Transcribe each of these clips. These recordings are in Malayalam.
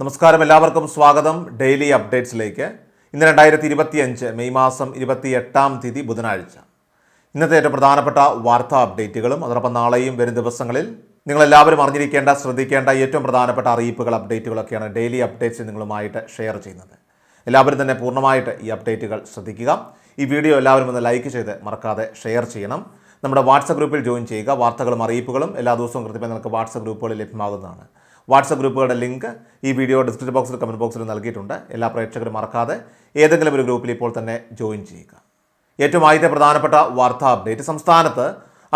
നമസ്കാരം. എല്ലാവർക്കും സ്വാഗതം. ഡെയിലി അപ്ഡേറ്റ്സിലേക്ക്. ഇന്ന് രണ്ടായിരത്തി ഇരുപത്തി അഞ്ച് മെയ് മാസം ഇരുപത്തി എട്ടാം തീയതി ബുധനാഴ്ച. ഇന്നത്തെ ഏറ്റവും പ്രധാനപ്പെട്ട വാർത്താ അപ്ഡേറ്റുകളും അതോടൊപ്പം നാളെയും വരും ദിവസങ്ങളിൽ നിങ്ങളെല്ലാവരും അറിഞ്ഞിരിക്കേണ്ട ശ്രദ്ധിക്കേണ്ട ഏറ്റവും പ്രധാനപ്പെട്ട അറിയിപ്പുകൾ അപ്ഡേറ്റുകളൊക്കെയാണ് ഡെയിലി അപ്ഡേറ്റ്സ് നിങ്ങളുമായിട്ട് ഷെയർ ചെയ്യുന്നത്. എല്ലാവരും തന്നെ പൂർണമായിട്ട് ഈ അപ്ഡേറ്റുകൾ ശ്രദ്ധിക്കുക. ഈ വീഡിയോ എല്ലാവരും ഒന്ന് ലൈക്ക് ചെയ്ത് മറക്കാതെ ഷെയർ ചെയ്യണം. നമ്മുടെ വാട്സപ്പ് ഗ്രൂപ്പിൽ ജോയിൻ ചെയ്യുക. വാർത്തകളും അറിയിപ്പുകളും എല്ലാ ദിവസവും കൃത്യമായി നിങ്ങൾക്ക് വാട്സപ്പ് ഗ്രൂപ്പുകളിൽ ലഭ്യമാകുന്നതാണ്. വാട്സപ്പ് ഗ്രൂപ്പുകളുടെ ലിങ്ക് ഈ വീഡിയോ ഡിസ്ക്രിപ്ഷൻ ബോക്സിലും കമന്റ് ബോക്സിലും നൽകിയിട്ടുണ്ട്. എല്ലാ പ്രേക്ഷകരും മറക്കാതെ ഏതെങ്കിലും ഒരു ഗ്രൂപ്പിൽ ഇപ്പോൾ തന്നെ ജോയിൻ ചെയ്യുക. ഏറ്റവും ആദ്യത്തെ പ്രധാനപ്പെട്ട വാർത്താ അപ്ഡേറ്റ്. സംസ്ഥാനത്ത്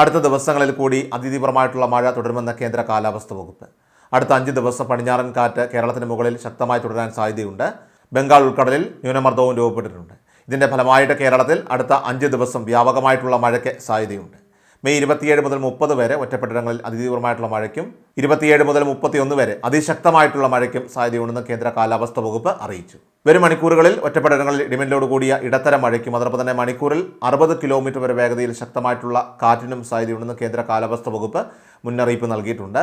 അടുത്ത ദിവസങ്ങളിൽ കൂടി അതിതീവ്രമായിട്ടുള്ള മഴ തുടരുമെന്ന കേന്ദ്ര കാലാവസ്ഥ വകുപ്പ്. അടുത്ത അഞ്ച് ദിവസം പടിഞ്ഞാറൻ കാറ്റ് കേരളത്തിന് മുകളിൽ ശക്തമായി തുടരാൻ സാധ്യതയുണ്ട്. ബംഗാൾ ഉൾക്കടലിൽ ന്യൂനമർദ്ദവും രൂപപ്പെട്ടിട്ടുണ്ട്. ഇതിന്റെ ഫലമായിട്ട് കേരളത്തിൽ അടുത്ത അഞ്ച് ദിവസം വ്യാപകമായിട്ടുള്ള മഴയ്ക്ക് സാധ്യതയുണ്ട്. മെയ് ഇരുപത്തിയേഴ് മുതൽ മുപ്പത് വരെ ഒറ്റപ്പെട്ടിടങ്ങളിൽ അതിതീവ്രമായിട്ടുള്ള മഴയ്ക്കും ഇരുപത്തിയേഴ് മുതൽ മുപ്പത്തിയൊന്ന് വരെ അതിശക്തമായിട്ടുള്ള മഴയ്ക്കും സാധ്യതയുണ്ടെന്ന് കേന്ദ്ര കാലാവസ്ഥ വകുപ്പ് അറിയിച്ചു. വരും മണിക്കൂറുകളിൽ ഒറ്റപ്പെട്ടിടങ്ങളിൽ ഇടിമിന്നലോട് കൂടിയ ഇടത്തരം മഴയ്ക്കും അതോടൊപ്പം തന്നെ മണിക്കൂറിൽ അറുപത് കിലോമീറ്റർ വരെ വേഗതയിൽ ശക്തമായിട്ടുള്ള കാറ്റിനും സാധ്യതയുണ്ടെന്ന് കേന്ദ്ര കാലാവസ്ഥ വകുപ്പ് മുന്നറിയിപ്പ് നൽകിയിട്ടുണ്ട്.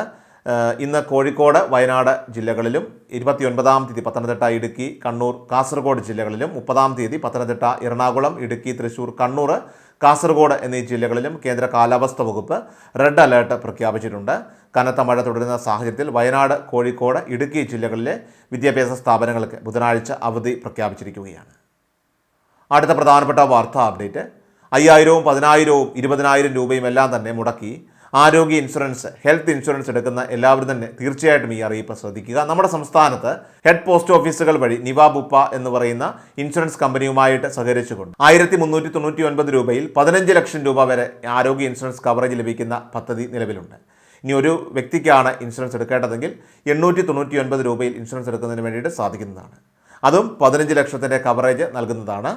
ഇന്ന് കോഴിക്കോട് വയനാട് ജില്ലകളിലും ഇരുപത്തിയൊൻപതാം തീയതി പത്തനംതിട്ട ഇടുക്കി കണ്ണൂർ കാസർഗോഡ് ജില്ലകളിലും മുപ്പതാം തീയതി പത്തനംതിട്ട എറണാകുളം ഇടുക്കി തൃശൂർ കണ്ണൂർ കാസർഗോഡ് എന്നീ ജില്ലകളിലും കേന്ദ്ര കാലാവസ്ഥ വകുപ്പ് റെഡ് അലേർട്ട് പ്രഖ്യാപിച്ചിട്ടുണ്ട്. കനത്ത മഴ തുടരുന്ന സാഹചര്യത്തിൽ വയനാട് കോഴിക്കോട് ഇടുക്കി ജില്ലകളിലെ വിദ്യാഭ്യാസ സ്ഥാപനങ്ങൾക്ക് ബുധനാഴ്ച അവധി പ്രഖ്യാപിച്ചിരിക്കുകയാണ്. അടുത്ത പ്രധാനപ്പെട്ട വാർത്താ അപ്ഡേറ്റ്. അയ്യായിരവും പതിനായിരവും ഇരുപതിനായിരം രൂപയും എല്ലാം തന്നെ മുടക്കി ആരോഗ്യ ഇൻഷുറൻസ് ഹെൽത്ത് ഇൻഷുറൻസ് എടുക്കുന്ന എല്ലാവരും തന്നെ തീർച്ചയായിട്ടും ഈ അറിയിപ്പ് ശ്രദ്ധിക്കുക. നമ്മുടെ സംസ്ഥാനത്ത് ഹെഡ് പോസ്റ്റ് ഓഫീസുകൾ വഴി നിവാബുപ്പ എന്ന് പറയുന്ന ഇൻഷുറൻസ് കമ്പനിയുമായിട്ട് സഹകരിച്ചുകൊണ്ട് ആയിരത്തി മുന്നൂറ്റി തൊണ്ണൂറ്റി ഒൻപത് രൂപയിൽ പതിനഞ്ച് ലക്ഷം രൂപ വരെ ആരോഗ്യ ഇൻഷുറൻസ് കവറേജ് ലഭിക്കുന്ന പദ്ധതി നിലവിലുണ്ട്. ഇനി ഒരു വ്യക്തിക്കാണ് ഇൻഷുറൻസ് എടുക്കേണ്ടതെങ്കിൽ എണ്ണൂറ്റി തൊണ്ണൂറ്റി ഒൻപത് രൂപയിൽ ഇൻഷുറൻസ് എടുക്കുന്നതിന് വേണ്ടിയിട്ട് സാധിക്കുന്നതാണ്. അതും പതിനഞ്ച് ലക്ഷത്തിന്റെ കവറേജ് നൽകുന്നതാണ്.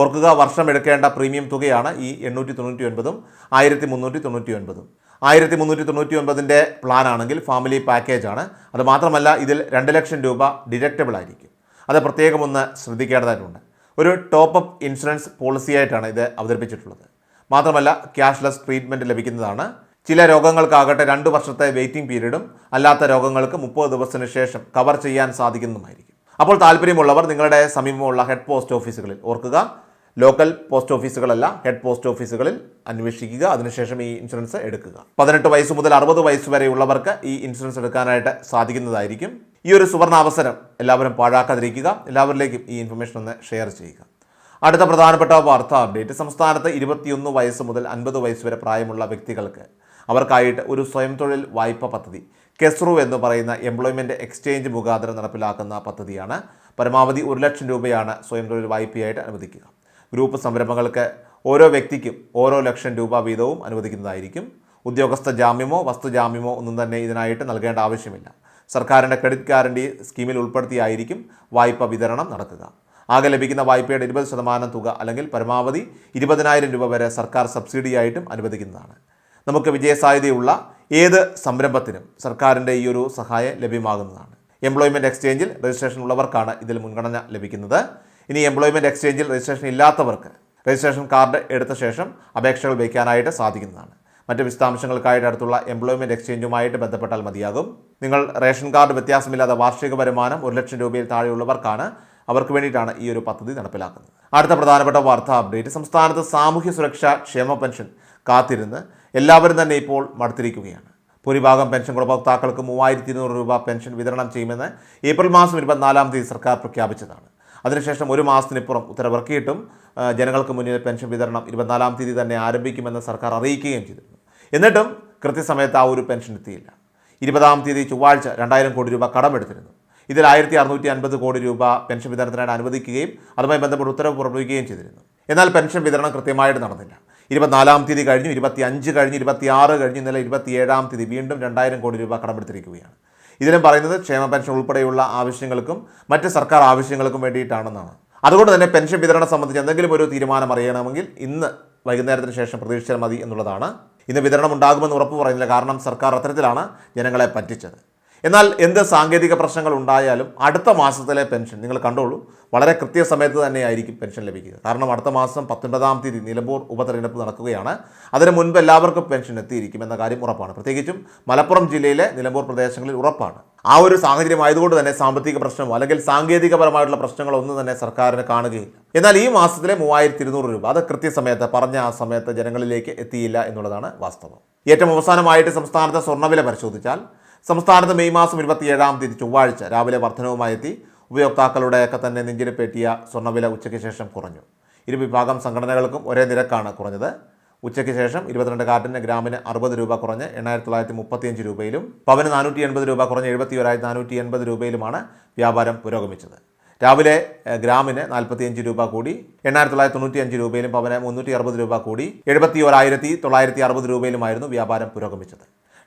ഓർക്കുക വർഷം എടുക്കേണ്ട പ്രീമിയം തുകയാണ് ഈ എണ്ണൂറ്റി തൊണ്ണൂറ്റി ഒൻപതും ആയിരത്തി മുന്നൂറ്റി തൊണ്ണൂറ്റി ഒൻപതും ആയിരത്തി മുന്നൂറ്റി തൊണ്ണൂറ്റി ഒൻപതിന്റെ പ്ലാൻ ആണെങ്കിൽ ഫാമിലി പാക്കേജ് ആണ് അത് മാത്രമല്ല ഇതിൽ രണ്ട് ലക്ഷം രൂപ ഡിഡക്റ്റബിൾ ആയിരിക്കും. അത് പ്രത്യേകം ഒന്ന് ശ്രദ്ധിക്കേണ്ടതായിട്ടുണ്ട്. ഒരു ടോപ്പ് അപ്പ് ഇൻഷുറൻസ് പോളിസിയായിട്ടാണ് ഇത് അവതരിപ്പിച്ചിട്ടുള്ളത്. മാത്രമല്ല ക്യാഷ്ലെസ് ട്രീറ്റ്മെന്റ് ലഭിക്കുന്നതാണ്. ചില രോഗങ്ങൾക്കാകട്ടെ രണ്ട് വർഷത്തെ വെയിറ്റിംഗ് പീരീഡും അല്ലാത്ത രോഗങ്ങൾക്ക് മുപ്പത് ദിവസത്തിന് ശേഷം കവർ ചെയ്യാൻ സാധിക്കുന്നതുമായിരിക്കും. അപ്പോൾ താല്പര്യമുള്ളവർ നിങ്ങളുടെ സമീപമുള്ള ഹെഡ് പോസ്റ്റ് ഓഫീസുകളിൽ ഓർക്കുക. ലോക്കൽ പോസ്റ്റ് ഓഫീസുകളല്ല ഹെഡ് പോസ്റ്റ് ഓഫീസുകളിൽ അന്വേഷിക്കുക അതിനുശേഷം ഈ ഇൻഷുറൻസ് എടുക്കുക. പതിനെട്ട് വയസ്സ് മുതൽ അറുപത് വയസ്സ് വരെയുള്ളവർക്ക് ഈ ഇൻഷുറൻസ് എടുക്കാനായിട്ട് സാധിക്കുന്നതായിരിക്കും. ഈ ഒരു സുവർണ അവസരം എല്ലാവരും പാഴാക്കാതിരിക്കുക എല്ലാവരിലേക്കും ഈ ഇൻഫർമേഷൻ ഒന്ന് ഷെയർ ചെയ്യുക. അടുത്ത പ്രധാനപ്പെട്ട വാർത്താ അപ്ഡേറ്റ് സംസ്ഥാനത്ത് ഇരുപത്തിയൊന്ന് വയസ്സ് മുതൽ അൻപത് വയസ്സ് വരെ പ്രായമുള്ള വ്യക്തികൾക്ക് അവർക്കായിട്ട് ഒരു സ്വയം തൊഴിൽ വായ്പ പദ്ധതി കെസ്റു എന്ന് പറയുന്ന എംപ്ലോയ്മെന്റ് എക്സ്ചേഞ്ച് മുഖാന്തരം നടപ്പിലാക്കുന്ന പദ്ധതിയാണ്. പരമാവധി ഒരു ലക്ഷം രൂപയാണ് സ്വയം തൊഴിൽ വായ്പയായിട്ട് അനുവദിക്കുക. ഗ്രൂപ്പ് സംരംഭങ്ങൾക്ക് ഓരോ വ്യക്തിക്കും ഓരോ ലക്ഷം രൂപ വീതവും അനുവദിക്കുന്നതായിരിക്കും. ഉദ്യോഗസ്ഥ ജാമ്യമോ വസ്തുജാമ്യമോ ഒന്നും തന്നെ ഇതിനായിട്ട് നൽകേണ്ട ആവശ്യമില്ല. സർക്കാരിന്റെ ക്രെഡിറ്റ് ഗ്യാരണ്ടി സ്കീമിൽ ഉൾപ്പെടുത്തിയായിരിക്കും വായ്പ വിതരണം നടക്കുക. ആകെ ലഭിക്കുന്ന വായ്പയുടെ ഇരുപത് ശതമാനം തുക അല്ലെങ്കിൽ പരമാവധി ഇരുപതിനായിരം രൂപ വരെ സർക്കാർ സബ്സിഡിയായിട്ടും അനുവദിക്കുന്നതാണ്. നമുക്ക് വിജയസാധ്യതയുള്ള ഏത് സംരംഭത്തിനും സർക്കാരിന്റെ ഈ ഒരു സഹായം ലഭ്യമാകുന്നതാണ്. എംപ്ലോയ്മെന്റ് എക്സ്ചേഞ്ചിൽ രജിസ്ട്രേഷൻ ഉള്ളവർക്കാണ് ഇതിൽ മുൻഗണന ലഭിക്കുന്നത്. ഇനി എംപ്ലോയ്മെന്റ് എക്സ്ചേഞ്ചിൽ രജിസ്ട്രേഷൻ ഇല്ലാത്തവർക്ക് രജിസ്ട്രേഷൻ കാർഡ് എടുത്ത ശേഷം അപേക്ഷകൾ വയ്ക്കാനായിട്ട് സാധിക്കുന്നതാണ്. മറ്റ് വിശദാംശങ്ങൾക്കായിട്ട് അടുത്തുള്ള എംപ്ലോയ്മെന്റ് എക്സ്ചേഞ്ചുമായിട്ട് ബന്ധപ്പെട്ടാൽ മതിയാകും. നിങ്ങൾ റേഷൻ കാർഡ് വ്യത്യാസമില്ലാതെ വാർഷിക വരുമാനം ഒരു ലക്ഷം രൂപയിൽ താഴെയുള്ളവർക്കാണ് അവർക്ക് വേണ്ടിയിട്ടാണ് ഈ ഒരു പദ്ധതി നടപ്പിലാക്കുന്നത്. അടുത്ത പ്രധാനപ്പെട്ട വാർത്താ അപ്ഡേറ്റ് സംസ്ഥാനത്ത് സാമൂഹ്യ സുരക്ഷാ ക്ഷേമ പെൻഷൻ കാത്തിരുന്ന് എല്ലാവരും തന്നെ ഇപ്പോൾ മടുത്തിരിക്കുകയാണ്. ഭൂരിഭാഗം പെൻഷൻ ഗുണഭോക്താക്കൾക്ക് മൂവായിരത്തി ഇരുന്നൂറ് രൂപ പെൻഷൻ വിതരണം ചെയ്യുമെന്ന് ഏപ്രിൽ മാസം ഇരുപത്തിനാലാം തീയതി സർക്കാർ പ്രഖ്യാപിച്ചതാണ്. അതിനുശേഷം ഒരു മാസത്തിനിപ്പുറം ഉത്തരവിറക്കിയിട്ടും ജനങ്ങൾക്ക് മുന്നിൽ പെൻഷൻ വിതരണം ഇരുപത്തിനാലാം തീയതി തന്നെ ആരംഭിക്കുമെന്ന് സർക്കാർ അറിയിക്കുകയും ചെയ്തിരുന്നു. എന്നിട്ടും കൃത്യസമയത്ത് ആ ഒരു പെൻഷൻ എത്തിയില്ല. ഇരുപതാം തീയതി ചൊവ്വാഴ്ച രണ്ടായിരം കോടി രൂപ കടമെടുത്തിരുന്നു. ഇതിൽ ആയിരത്തി അറുന്നൂറ്റി അൻപത് കോടി രൂപ പെൻഷൻ വിതരണത്തിനായിട്ട് അനുവദിക്കുകയും അതുമായി ബന്ധപ്പെട്ട് ഉത്തരവ് പുറപ്പെടുവിക്കുകയും ചെയ്തിരുന്നു. എന്നാൽ പെൻഷൻ വിതരണം കൃത്യമായിട്ട് നടന്നില്ല. ഇരുപത്തിനാലാം തീയതി കഴിഞ്ഞു ഇരുപത്തി അഞ്ച് കഴിഞ്ഞ് ഇരുപത്തിയാറ് കഴിഞ്ഞ് ഇന്നലെ ഇരുപത്തിയേഴാം തീയതി വീണ്ടും രണ്ടായിരം കോടി രൂപ കടമെടുത്തിരിക്കുകയാണ്. ഇതിലും പറയുന്നത് ക്ഷേമ പെൻഷൻ ഉൾപ്പെടെയുള്ള ആവശ്യങ്ങൾക്കും മറ്റ് സർക്കാർ ആവശ്യങ്ങൾക്കും വേണ്ടിയിട്ടാണെന്നാണ്. അതുകൊണ്ട് തന്നെ പെൻഷൻ വിതരണം സംബന്ധിച്ച് എന്തെങ്കിലും ഒരു തീരുമാനം അറിയണമെങ്കിൽ ഇന്ന് വൈകുന്നേരത്തിന് ശേഷം പ്രതീക്ഷിച്ചാൽ മതി എന്നുള്ളതാണ്. ഇന്ന് വിതരണം ഉണ്ടാകുമെന്ന് ഉറപ്പ് പറയുന്നില്ല കാരണം സർക്കാർ അത്തരത്തിലാണ് ജനങ്ങളെ പറ്റിച്ചത്. എന്നാൽ എന്ത് സാങ്കേതിക പ്രശ്നങ്ങൾ ഉണ്ടായാലും അടുത്ത മാസത്തിലെ പെൻഷൻ നിങ്ങൾ കണ്ടോളൂ വളരെ കൃത്യസമയത്ത് തന്നെയായിരിക്കും പെൻഷൻ ലഭിക്കുക. കാരണം അടുത്ത മാസം പത്തൊൻപതാം തീയതി നിലമ്പൂർ ഉപതെരഞ്ഞെടുപ്പ് നടക്കുകയാണ്. അതിന് മുൻപ് എല്ലാവർക്കും പെൻഷൻ എത്തിയിരിക്കും എന്ന കാര്യം ഉറപ്പാണ്. പ്രത്യേകിച്ചും മലപ്പുറം ജില്ലയിലെ നിലമ്പൂർ പ്രദേശങ്ങളിൽ ഉറപ്പാണ്. ആ ഒരു സാഹചര്യം ആയതുകൊണ്ട് തന്നെ സാമ്പത്തിക പ്രശ്നമോ അല്ലെങ്കിൽ സാങ്കേതികപരമായിട്ടുള്ള പ്രശ്നങ്ങളൊന്നും തന്നെ സർക്കാരിന് കാണുകയില്ല. എന്നാൽ ഈ മാസത്തിലെ മൂവായിരത്തി ഇരുന്നൂറ് രൂപ അത് കൃത്യസമയത്ത് പറഞ്ഞ ആ സമയത്ത് ജനങ്ങളിലേക്ക് എത്തിയില്ല എന്നുള്ളതാണ് വാസ്തവം. ഏറ്റവും അവസാനമായിട്ട് സംസ്ഥാനത്തെ സ്വർണവില പരിശോധിച്ചാൽ സംസ്ഥാനത്ത് മെയ് മാസം ഇരുപത്തിയേഴാം തീയതി ചൊവ്വാഴ്ച രാവിലെ വർധനവുമായി എത്തി ഉപയോക്താക്കളുടെയൊക്കെ തന്നെ നെഞ്ചിരിപ്പേറ്റിയ സ്വർണവില ഉച്ചയ്ക്ക് ശേഷം കുറഞ്ഞു. ഇരു വിഭാഗം സംഘടനകൾക്കും ഒരേ നിരക്കാണ് കുറഞ്ഞത്. ഉച്ചയ്ക്ക് ശേഷം ഇരുപത്തിരണ്ട് കാറ്റിന് ഗ്രാമിന് അറുപത് രൂപ കുറഞ്ഞ് എണ്ണായിരത്തി തൊള്ളായിരത്തി മുപ്പത്തിയഞ്ച് രൂപയിലും പവന് നാനൂറ്റി എൺപത് രൂപ കുറഞ്ഞ് എഴുപത്തി ഒരായിരത്തി നാനൂറ്റി എൺപത് രൂപയിലുമാണ് വ്യാപാരം പുരോഗമിച്ചത്. രാവിലെ ഗ്രാമിന് നാൽപ്പത്തിയഞ്ച് രൂപ കൂടി എണ്ണായിരത്തി തൊള്ളായിരത്തി തൊണ്ണൂറ്റി അഞ്ച് രൂപയിലും പവന് മുന്നൂറ്റി അറുപത് രൂപ കൂടി എഴുപത്തി ഒരായിരത്തി തൊള്ളായിരത്തി അറുപത് രൂപയിലുമായിരുന്നു വ്യാപാരം പുരോഗമിച്ചത്.